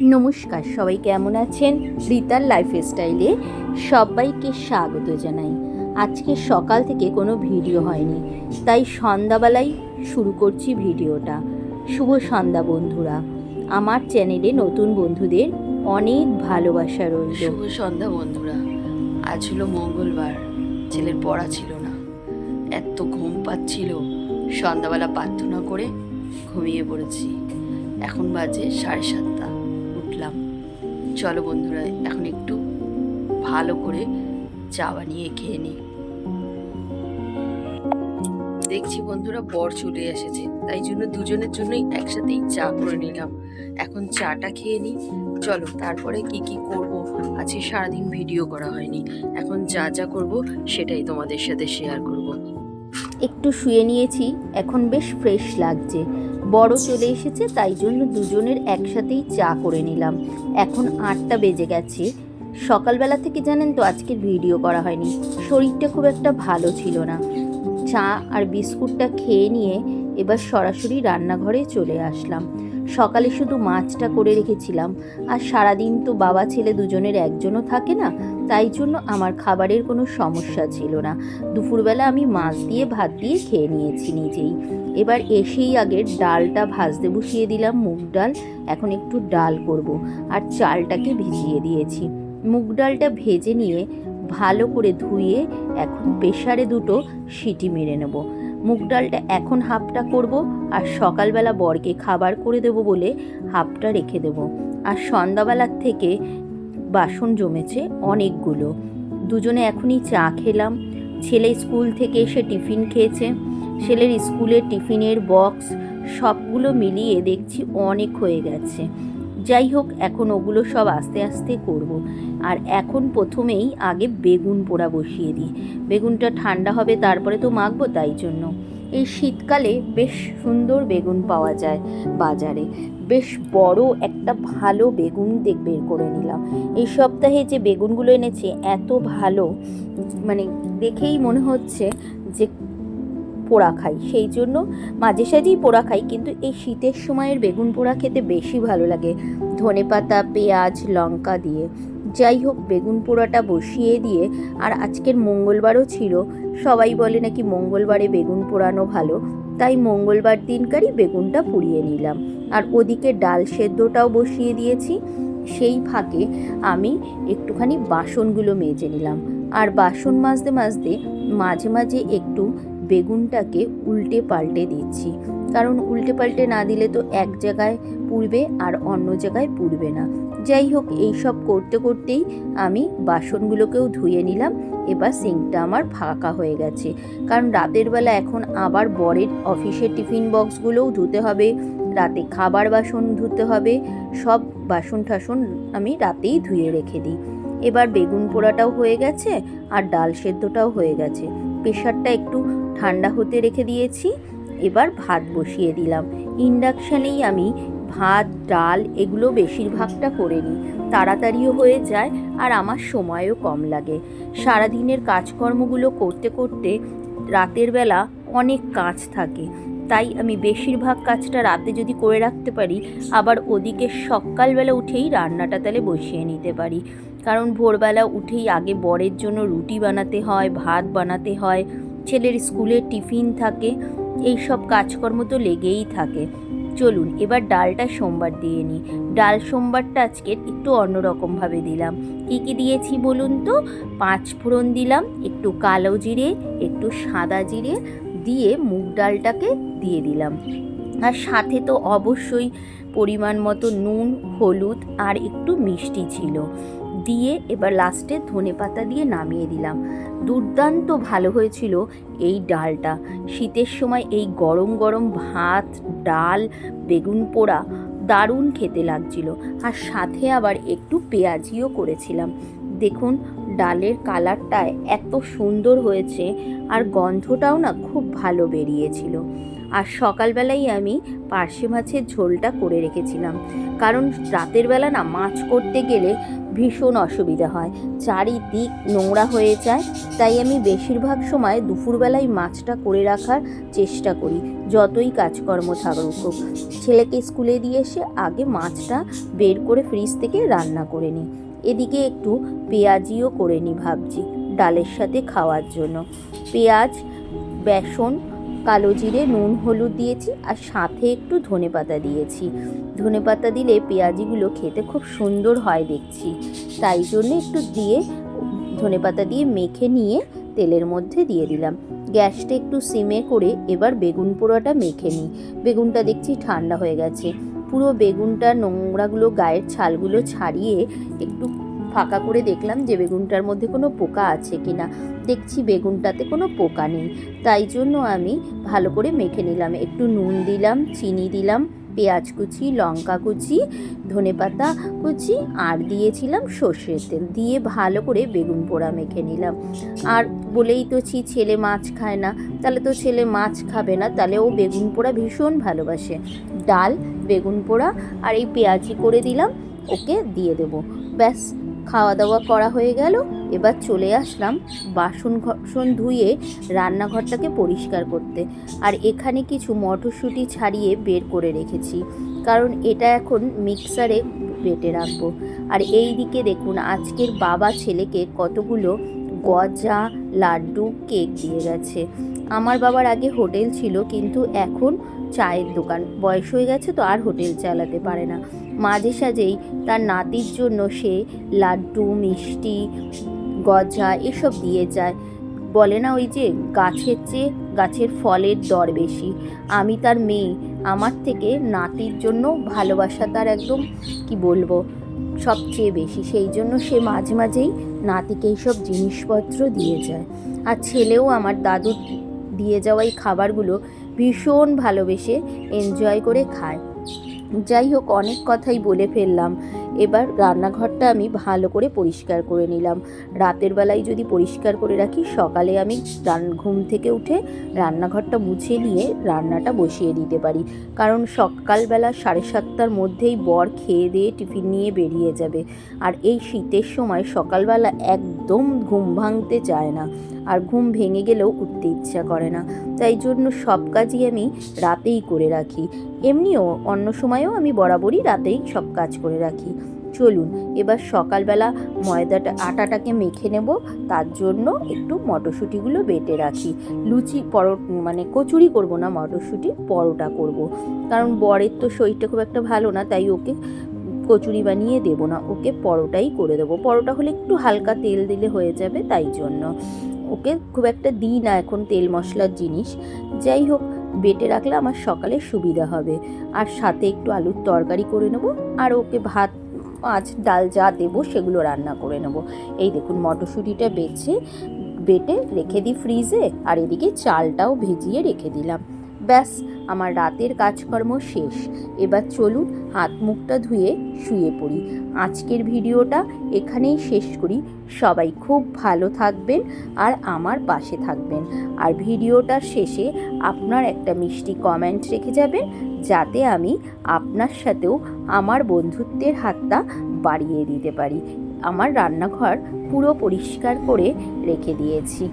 নমস্কার, সবাই কেমন আছেন? রিতার লাইফ স্টাইলে সবাইকে স্বাগত জানাই। আজকে সকাল থেকে কোনো ভিডিও হয়নি, তাই সন্ধ্যাবেলায় শুরু করছি ভিডিওটা। শুভ সন্ধ্যা বন্ধুরা। আমার চ্যানেলে নতুন বন্ধুদের অনেক ভালোবাসা রইল। শুভ সন্ধ্যা বন্ধুরা। আজ হলো মঙ্গলবার, ছেলের পড়া ছিল না। এত ঘুম পাচ্ছিল, সন্ধ্যাবেলা প্রার্থনা করে ঘুমিয়ে পড়েছি। এখন বাজে সাড়ে সাতটা। চলো বন্ধুরা, এখন একটু ভালো করে চা বানিয়ে খেয়ে নিই দেখছি বন্ধুরা, বর চলে এসেছে। তাই জন্য দুজনের জন্যই একসাথেই চা করে নিলাম। এখন চাটা খেয়ে নিই চলো, তারপরে কি কি করব? আজকে সারাদিন ভিডিও করা হয়নি। এখন যা যা করব, সেটাই তোমাদের সাথে শেয়ার করব। একটু শুয়ে নিয়েছি, এখন বেশ ফ্রেশ লাগছে। বড় চলে এসেছে, তাই জন্য দুজনের একসাথেই চা করে নিলাম। এখন আটটা বেজে গেছে। সকালবেলা থেকে জানেন তো আজকের ভিডিও করা হয়নি। শরীরটা খুব একটা ভালো ছিল না। চা আর বিস্কুটটা খেয়ে নিয়ে এবার সরাসরি রান্নাঘরে চলে আসলাম। সকালে শুধু মাছটা করে রেখেছিলাম। আর সারাদিন তো বাবা, ছেলে দুজনের একজনও থাকে না তাই জন্য আমার খাবারের কোনো সমস্যা ছিল না। দুপুরবেলা আমি মাছ দিয়ে ভাত দিয়ে খেয়ে নিয়েছি নিজেই। এবার এসেই আগে ডালটা ভাজতে বসিয়ে দিলাম মুগ ডাল। এখন একটু ডাল করব আর চালটাকে ভিজিয়ে দিয়েছি। মুগ ডালটা ভেজে নিয়ে ভালো করে ধুয়ে এখন প্রেশারে দুটো সিটি মেরে নেব। মুগ ডালটা এখন হাফটা করব আর সকালবেলা বরকে খাবার করে দেব বলে হাফটা রেখে দেব। আর সন্ধ্যাবেলার থেকে বাসন জমেছে অনেকগুলো। দুজনে এখনই চা খেলাম। ছেলে স্কুল থেকে এসে টিফিন খেয়েছে। ছেলের স্কুলের টিফিনের বক্স, সবগুলো মিলিয়ে দেখছি অনেক হয়ে গেছে। যাই হোক, এখন ওগুলো সব আস্তে আস্তে করব। আর এখন প্রথমেই আগে বেগুন পোড়া বসিয়ে দিই। বেগুনটা ঠান্ডা হবে, তারপরে তো মাখবো, তাই জন্য। এই শীতকালে বেশ সুন্দর বেগুন পাওয়া যায় বাজারে। বেশ বড় একটা ভালো বেগুন দেখ বের করে নিলাম। এই সপ্তাহে যে বেগুনগুলো এনেছে, এত ভালো মানে দেখেই মনে হচ্ছে যে পোড়া খাই। সেই জন্য মাঝে সাঝেই পোড়া খাই, কিন্তু এই শীতের সময়ের বেগুন পোড়া খেতে বেশি ভালো লাগে। ধনে পাতা পেঁয়াজ, লঙ্কা দিয়ে। যাই হোক, বেগুন পোড়াটা বসিয়ে দিয়ে, আর আজকের মঙ্গলবারও ছিল। সবাই বলে নাকি মঙ্গলবারে বেগুন পোড়ানো ভালো। তাই মঙ্গলবার দিনকারই বেগুনটা পুড়িয়ে নিলাম। আর ওদিকে ডাল সেদ্ধটাও বসিয়ে দিয়েছি। সেই ফাঁকে আমি একটুখানি বাসনগুলো মেজে নিলাম। আর বাসন মাজতে মাজতে মাঝে মাঝে একটু বেগুনটাকে উল্টে পাল্টে দিচ্ছি। কারণ উল্টে পাল্টে না দিলে তো এক জায়গায় পুড়বে আর অন্য জায়গায় পুড়বে না। যাই হোক, এই সব করতে করতেই আমি বাসনগুলোকেও ধুয়ে নিলাম। এবার সিঙ্কটা আমার ফাঁকা হয়ে গেছে। কারণ রাতের বেলা এখন আবার বরের অফিসের টিফিন বক্সগুলোও ধুতে হবে, রাতে খাবার বাসন ধুতে হবে, সব বাসন টাসন আমি রাতেই ধুয়ে রেখে দিই। এবার বেগুন পোড়াটাও হয়ে গেছে আর ডাল সেদ্ধটাও হয়ে গেছে। প্রেশারটা একটু ঠান্ডা হতে রেখে দিয়েছি। এবার ভাত বসিয়ে দিলাম। ইন্ডাকশানেই আমি ভাত, ডাল এগুলো বেশিরভাগটা করে নিই। তাড়াতাড়িও হয়ে যায় আর আমার সময়ও কম লাগে। সারাদিনের কাজকর্মগুলো করতে করতে রাতের বেলা অনেক কাজ থাকে। তাই আমি বেশিরভাগ কাজটা রাতে যদি করে রাখতে পারি, আবার ওদিকে সকালবেলা উঠেই রান্নাটা তাহলে বসিয়ে নিতে পারি। কারণ ভোরবেলা উঠেই আগে বরের জন্য রুটি বানাতে হয়, ভাত বানাতে হয়। ছেলের স্কুলে টিফিন থাকে। এই সব কাজকর্ম তো লেগেই থাকে। চলুন, এবার ডালটা সোমবার দিয়ে নিই ডাল সোমবারটা আজকের একটু অন্যরকমভাবে দিলাম। কী কী দিয়েছি বলুন তো? পাঁচ ফোড়ন দিলাম, একটু কালো জিরে, একটু সাদা জিরে দিয়ে মুগ ডালটাকে দিয়ে দিলাম। আর সাথে তো অবশ্যই পরিমাণ মতো নুন, হলুদ আর একটু মিষ্টি ছিল। দিয়ে এবার লাস্টে ধনে পাতা দিয়ে নামিয়ে দিলাম। দুর্দান্ত ভালো হয়েছিল এই ডালটা। শীতের সময় এই গরম গরম ভাত, ডাল, বেগুন পোড়া দারুণ খেতে লাগছিল। আর সাথে আবার একটু পেঁয়াজিও করেছিলাম। দেখুন, ডালের কালারটা এত সুন্দর হয়েছে আর গন্ধটাও না খুব ভালো বেরিয়েছিল। আর সকালবেলাই আমি পার্শে মাছের ঝোলটা করে রেখেছিলাম। কারণ রাতের বেলা না মাছ করতে গেলে ভীষণ অসুবিধা হয়। চারিদিক নোংরা হয়ে যায়, তাই আমি বেশিরভাগ সময় দুপুরবেলায় মাছটা করে রাখার চেষ্টা করি, যতই কাজকর্ম থাকুক। ছেলেকে স্কুলে দিয়ে এসে আগে মাছটা বের করে ফ্রিজ থেকে রান্না করে নিই। এদিকে একটু পেঁয়াজিও করে নিই ভাবছি, ডালের সাথে খাওয়ার জন্য। পেঁয়াজ, বেসন কালো জিরে, নুন, হলুদ দিয়েছি আর সাথে একটু ধনেপাতা দিয়েছি। ধনেপাতা দিলে পেঁয়াজিগুলো খেতে খুব সুন্দর হয় দেখছি। তাই জন্য একটু দিয়ে ধনেপাতা দিয়ে মেখে নিয়ে তেলের মধ্যে দিয়ে দিলাম। গ্যাসটা একটু সিমে করে এবার বেগুন পোড়াটা মেখে নিই। বেগুনটা দেখছি ঠান্ডা হয়ে গেছে। পুরো বেগুনটা নোংরাগুলো, গায়ের ছালগুলো ছাড়িয়ে একটু ফাঁকা করে দেখলাম যে বেগুনটার মধ্যে কোনো পোকা আছে কিনা। দেখছি বেগুনটাতে কোনো পোকা নেই। তাই জন্য আমি ভালো করে মেখে নিলাম। একটু নুন দিলাম, চিনি দিলাম, পেঁয়াজ কুচি, লঙ্কা কুচি ধনেপাতা কুচি, আর দিয়েছিলাম সর্ষের তেল। দিয়ে ভালো করে বেগুন পোড়া মেখে নিলাম। আর বলেই তো ছি, ছেলে মাছ খায় না। তাহলে তো ছেলে মাছ খাবে না। তাহলে ও বেগুন পোড়া ভীষণ ভালোবাসে। ডাল, বেগুন পোড়া, আর এই পেঁয়াজি করে দিলাম, ওকে দিয়ে দেবো। ব্যাস খাওয়া দাওয়া করা হয়ে গেল। এবার চলে আসলাম বাসন ঘসন ধুয়ে রান্নাঘরটাকে পরিষ্কার করতে। আর এখানে কিছু মটরশুঁটি ছাড়িয়ে বের করে রেখেছি। কারণ এটা এখন মিক্সারে বেটে রাখব। আর এই দিকে দেখুন, আজকের বাবা ছেলেকে কতগুলো গজা, লাড্ডু, কেক দিয়ে গেছে। আমার বাবার আগে হোটেল ছিল, কিন্তু এখন চায়ের দোকান। বয়স হয়ে গেছে তো আর হোটেল চালাতে পারে না। মাঝে সাঝেই তার নাতির জন্য সে লাড্ডু, মিষ্টি, গজা এসব দিয়ে যায়। বলে না ওই যে গাছের চেয়ে গাছের ফলের দর বেশি। আমি তার মেয়ে, আমার থেকে নাতির জন্য ভালোবাসা তার একদম, কি বলব, সবচেয়ে বেশি। সেই জন্য সে মাঝে মাঝেই নাতিকে এইসব জিনিসপত্র দিয়ে যায়। আর ছেলেও আমার দাদুর দিয়ে যাওয়া এই খাবারগুলো ভীষণ ভালোবেসে এনজয় করে খায়। যাই হোক, অনেক কথাই বলে ফেললাম। এবার রান্নাঘরটা আমি ভালো করে পরিষ্কার করে নিলাম। রাতের বেলায় যদি পরিষ্কার করে রাখি, সকালে আমি ঘুম থেকে উঠে রান্নাঘরটা মুছে নিয়ে রান্নাটা বসিয়ে দিতে পারি। কারণ সকালবেলা সাড়ে সাতটার মধ্যেই বর খেয়ে দিয়ে টিফিন নিয়ে বেরিয়ে যাবে। আর এই শীতের সময় সকালবেলা একদম ঘুম ভাঙতে চায় না। আর ঘুম ভেঙে গেলেও উঠতে ইচ্ছা করে না। তাই জন্য সব কাজই আমি রাতেই করে রাখি। এমনিও অন্য সময়েও আমি বরাবরই রাতেই সব কাজ করে রাখি। চলুন, এবার সকালবেলা ময়দাটা, আটাটাকে মেখে নেব। তার জন্য একটু মটরশুঁটিগুলো বেটে রাখি। লুচি, পর মানে কচুরি করব না, মটরশুঁটি, পরোটা করব। কারণ বরের তো শরীরটা খুব একটা ভালো না, তাই ওকে কচুরি বানিয়ে দেব না। ওকে পরোটাই করে দেবো। পরোটা হলে একটু হালকা তেল দিলে হয়ে যাবে তাই জন্য। ওকে খুব একটা দিই না এখন তেল মশলার জিনিস। যাই হোক, বেটে রাখলে আমার সকালে সুবিধা হবে। আর সাথে একটু আলুর তরকারি করে নেব, আর ওকে ভাত, মাছ, ডাল যা দেবো সেগুলো রান্না করে নেব। এই দেখুন, মটরশুঁটিটা বেছে, বেটে রেখে দিই ফ্রিজে, আর এদিকে চালটাও ভিজিয়ে রেখে দিলাম। ব্যাস, আমার রাতের কাজকর্ম শেষ। এবার চলুন হাত মুখটা ধুয়ে শুয়ে পড়ি। আজকের ভিডিওটা এখানেই শেষ করি। সবাই খুব ভালো থাকবেন আর আমার পাশে থাকবেন। আর ভিডিওটার শেষে আপনার একটা মিষ্টি কমেন্ট রেখে যাবেন, যাতে আমি আপনার সাথেও আমার বন্ধুত্বের হাতটা বাড়িয়ে দিতে পারি। আমার রান্নাঘর পুরো পরিষ্কার করে রেখে দিয়েছি।